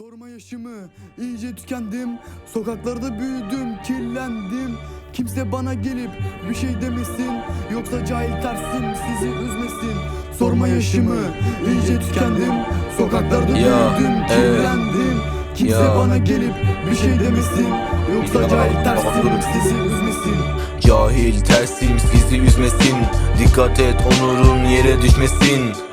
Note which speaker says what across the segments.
Speaker 1: Sorma yaşımı iyice tükendim. Sokaklarda büyüdüm kirlendim. Kimse bana gelip bir şey demesin. Yoksa cahil tersim sizi üzmesin. Sorma yaşımı iyice tükendim. Sokaklarda büyüdüm kirlendim. Kimse bana gelip bir şey demesin. Yoksa cahil tersim sizi üzmesin.
Speaker 2: Cahil tersim sizi üzmesin. Dikkat et onurun yere düşmesin.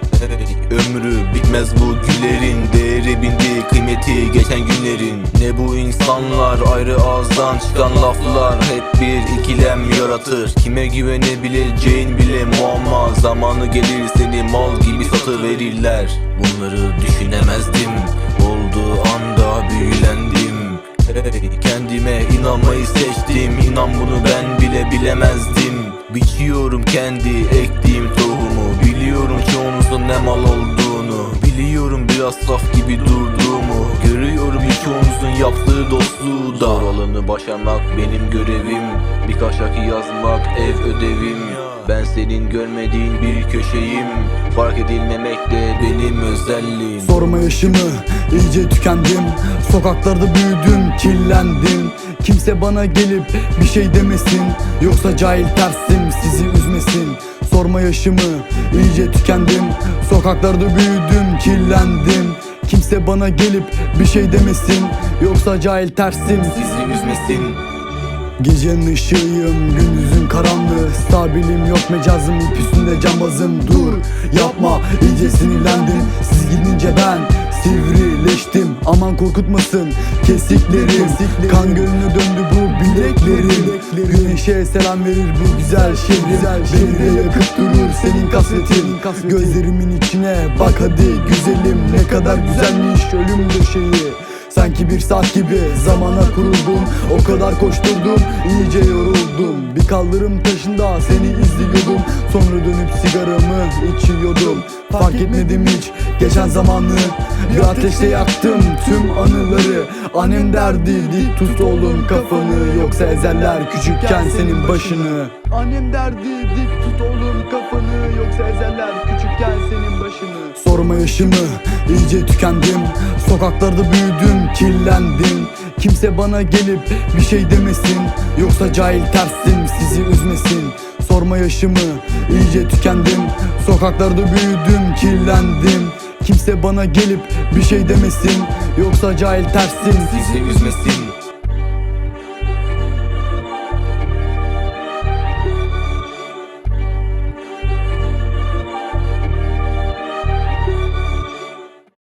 Speaker 2: Ömrü bitmez bu günlerin Bindi kıymeti geçen günlerin. Ne bu insanlar ayrı ağızdan çıkan laflar. Hep bir ikilem yaratır. Kime güvenebileceğin bile muamma. Zamanı gelir seni mal gibi satı verirler Bunları düşünemezdim. Olduğu anda büyülendim. Hey, kendime inanmayı seçtim. İnan bunu ben bile bilemezdim. Biçiyorum kendi ektiğim tohumu. Biliyorum çoğunuzun ne mal Biliyorum biraz saf gibi durduğumu Görüyorum çoğunuzun yaptığı dostluğu da. Zor başarmak benim görevim. Birkaç şarkı yazmak ev ödevim. Ben senin görmediğin bir köşeyim. Fark edilmemek de benim özelliğim.
Speaker 1: Sorma yaşımı iyice tükendim. Sokaklarda büyüdüm kirlendim. Kimse bana gelip bir şey demesin. Yoksa cahil tersim sizi üzmesin Sorma yaşımı. İyice tükendim. Sokaklarda büyüdüm kirlendim. Kimse bana gelip bir şey demesin. Yoksa cahil tersim.
Speaker 2: Sizi üzmesin
Speaker 1: Gecenin ışığıyım gündüzün karanlığı. Stabilim yok mecazım üstünde cambazım. Dur yapma iyice sinirlendim. Siz gidince ben Aman korkutmasın. Kesiklerim Kan gölüne döndü bu bileklerim Güneşe selam verir bu güzel şehrim Beni de yakıp durur senin kasvetin. Gözlerimin içine bak hadi güzelim. Ne kadar güzelmiş ölüm döşeği Sanki bir saat gibi zamana kuruldum. O kadar koşturdum iyice yoruldum. Bir kaldırım taşında seni izliyordum. Sonra dönüp sigaramı içiyordum. Fark etmedim hiç geçen zamanı. Bir ateşte yaktım tüm anıları. Annem derdi dik tut oğlum kafanı. Yoksa ezerler küçükken senin başını. Annem derdi dik tut oğlum kafanı Yoksa ezerler küçükken senin başını. Sorma yaşımı iyice tükendim. Sokaklarda büyüdüm kirlendim. Kimse bana gelip bir şey demesin. Yoksa cahil tersim sizi üzmesin. Sorma yaşımı iyice tükendim. Sokaklarda büyüdüm kirlendim. Kimse bana gelip bir şey demesin. Yoksa cahil tersim
Speaker 2: Sizi üzmesin